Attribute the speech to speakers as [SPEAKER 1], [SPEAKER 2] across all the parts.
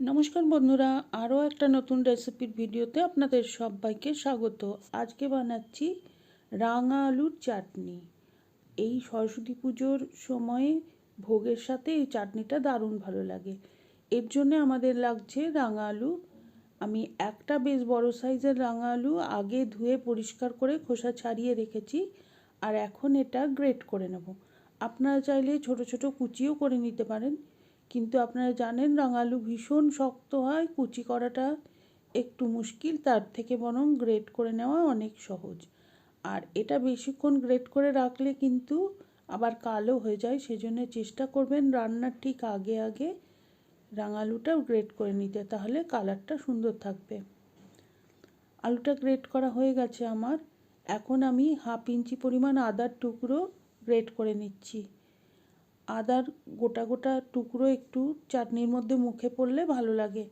[SPEAKER 1] নমস্কার বন্ধুরা, আরও একটা নতুন রেসিপির ভিডিওতে আপনাদের সবাইকে স্বাগত। আজকে বানাচ্ছি রাঙা আলুর চাটনি। এই সরস্বতী পুজোর সময়ে ভোগের সাথে এই চাটনিটা দারুণ ভালো লাগে। এর জন্য আমাদের লাগছে রাঙা আলু। আমি একটা বেশ বড় সাইজের রাঙা আলু আগে ধুয়ে পরিষ্কার করে খোসা ছাড়িয়ে রেখেছি আর এখন এটা গ্রেট করে নেব। আপনারা চাইলে ছোট ছোট কুচিও করে নিতে পারেন। কিন্তু আপনারা জানেন রাঙালু ভীষণ শক্ত হয়, কুচি করাটা একটু মুশকিল, তার থেকে বরং গ্রেট করে নেওয়া অনেক সহজ। আর এটা বেশিক্ষণ গ্রেট করে রাখলে কিন্তু আবার কালো হয়ে যায়, সেজন্য চেষ্টা করবেন রান্নার ঠিক আগে আগে রাঙালুটা গ্রেট করে নিতে, তাহলে কালারটা সুন্দর থাকবে। আলুটা গ্রেট করা হয়ে গেছে আমার। এখন আমি হাফ ইঞ্চি পরিমাণ আদার টুকরো গ্রেট করে নিচ্ছি। আদার গোটা গোটা টুকরো একটু চাটনির মধ্যে মুখে পড়লে ভালো লাগে।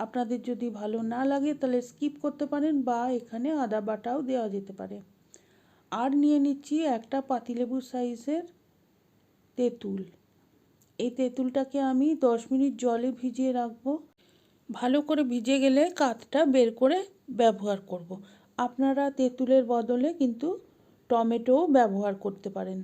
[SPEAKER 1] আপনাদের যদি ভালো না লাগে তাহলে স্কিপ করতে পারেন বা এখানে আদা বাটাও দেওয়া যেতে পারে। আর নিয়ে নিচ্ছি একটা পাতিলেবুর সাইজের তেঁতুল। এই তেঁতুলটাকে আমি দশ মিনিট জলে ভিজিয়ে রাখব। ভালো করে ভিজে গেলে কাতটা বের করে ব্যবহার করব। আপনারা তেঁতুলের বদলে কিন্তু টমেটোও ব্যবহার করতে পারেন।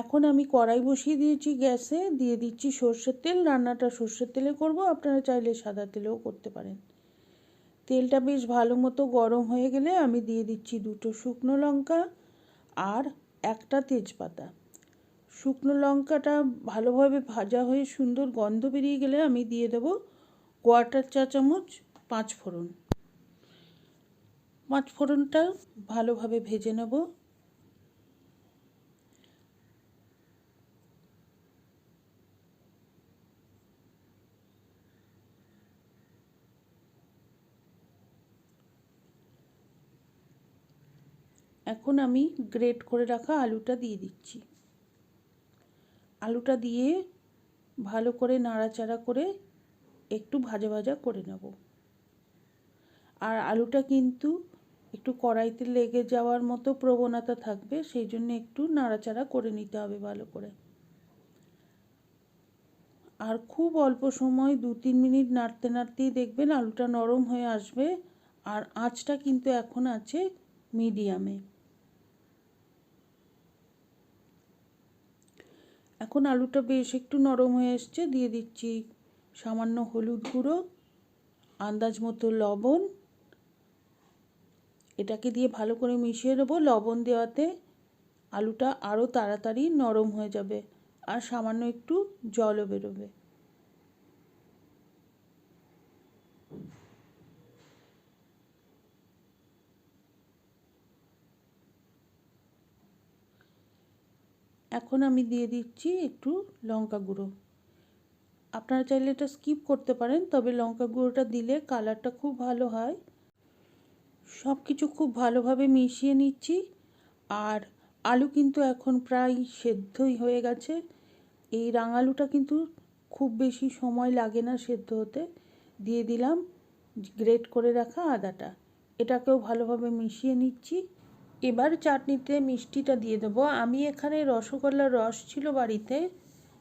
[SPEAKER 1] এখন আমি কড়াই বসিয়ে দিয়েছি গ্যাসে, দিয়ে দিচ্ছি সর্ষের তেল, রান্নাটা সর্ষের তেলে করব, আপনারা চাইলে সাদা তেলেও করতে পারেন। তেলটা বেশ ভালো মতো গরম হয়ে গেলে আমি দিয়ে দিচ্ছি দুটো শুকনো লঙ্কা আর একটা তেজপাতা। শুকনো লঙ্কাটা ভালোভাবে ভাজা হয়ে সুন্দর গন্ধ বেরিয়ে গেলে আমি দিয়ে দেবো কোয়াটার চা চামচ পাঁচ ফোড়ন পাঁচ ফোড়নটা ভালোভাবে ভেজে নেব। এখন আমি গ্রেট করে রাখা আলুটা দিয়ে দিচ্ছি। আলুটা দিয়ে ভালো করে নাড়াচাড়া করে একটু ভাজা ভাজা করে নেব। আর আলুটা কিন্তু একটু কড়াইতে লেগে যাওয়ার মতো প্রবণতা থাকবে, সেই জন্য একটু নাড়াচাড়া করে নিতে হবে ভালো করে। আর খুব অল্প সময়, দু তিন মিনিট নাড়তে নাড়তেই দেখবেন আলুটা নরম হয়ে আসবে। আর আঁচটা কিন্তু এখন আছে মিডিয়ামে এখন আলুটা বেশ একটু নরম হয়ে এসছে, দিয়ে দিচ্ছি সামান্য হলুদ গুঁড়ো, আন্দাজ মতো লবণ। এটাকে দিয়ে ভালো করে মিশিয়ে দেবো লবণ দেওয়াতে আলুটা আরও তাড়াতাড়ি নরম হয়ে যাবে আর সামান্য একটু জলও বেরোবে। এখন আমি দিয়ে দিচ্ছি একটু লঙ্কা গুঁড়ো। আপনারা চাইলে এটা স্কিপ করতে পারেন, তবে লঙ্কা গুঁড়োটা দিলে কালারটা খুব ভালো হয়। সব কিছু খুব ভালোভাবে মিশিয়ে নিচ্ছি। আর আলু কিন্তু এখন প্রায় সেদ্ধই হয়ে গেছে। এই রাঙালুটা কিন্তু খুব বেশি সময় লাগে না সেদ্ধ হতে। দিয়ে দিলাম গ্রেট করে রাখা আদাটা। এটাকেও ভালোভাবে মিশিয়ে নিচ্ছি। এবার চাটনিতে মিষ্টিটা দিয়ে দেবো। আমি এখানে রসগোল্লার রস ছিল বাড়িতে,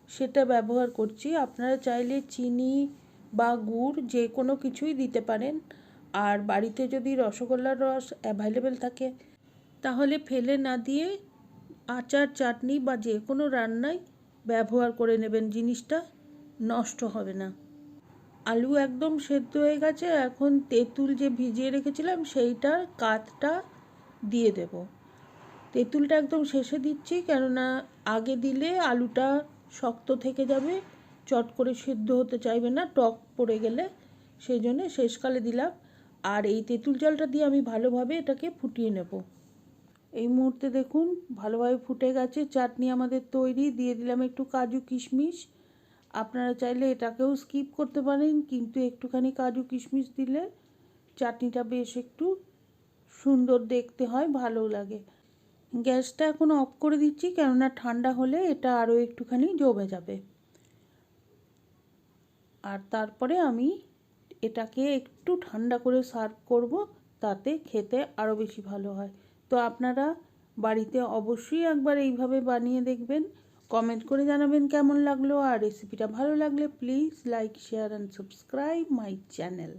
[SPEAKER 1] সেটা ব্যবহার করছি। আপনারা চাইলে চিনি বা গুড় যে কোনো কিছুই দিতে পারেন। আর বাড়িতে যদি রসগোল্লার রস অ্যাভেলেবেল থাকে, তাহলে ফেলে না দিয়ে আচার, চাটনি বা যে কোনো রান্নায় ব্যবহার করে নেবেন। জিনিসটা নষ্ট হবে না। আলু একদম সেদ্ধ হয়ে গেছে। এখন তেঁতুল যে ভিজিয়ে রেখেছিলাম, সেইটার কাতটা দিয়ে দেব। তেঁতুলটা একদম শেষে দিচ্ছি, কেননা আগে দিলে আলুটা শক্ত থেকে যাবে, চট করে সিদ্ধ হতে চাইবে না, টক পড়ে গেলে। সেই জন্য শেষকালে দিলাম। আর এই তেঁতুল জলটা দিয়ে আমি ভালোভাবে এটাকে ফুটিয়ে নেব। এই মুহূর্তে দেখুন, ভালোভাবে ফুটে গেছে। চাটনি আমাদের তৈরি। দিয়ে দিলাম একটু কাজু কিশমিশ। আপনারা চাইলে এটাকেও স্কিপ করতে পারেন, কিন্তু একটুখানি কাজু কিশমিশ দিলে চাটনিটা বেশ একটু সুন্দর দেখতে হয় ভালো লাগে। গ্যাসটা এখন অফ করে দিচ্ছি, কেননা ঠান্ডা হলে এটা আরও একটুখানি জমে যাবে। আর তারপরে আমি এটাকে একটু ঠান্ডা করে সার্ভ করব, তাতে খেতে আরও বেশি ভালো হয়। তো আপনারা বাড়িতে অবশ্যই একবার এইভাবে বানিয়ে দেখবেন, কমেন্ট করে জানাবেন কেমন লাগল, আর রেসিপিটা ভালো লাগলে please like, share, and subscribe my channel.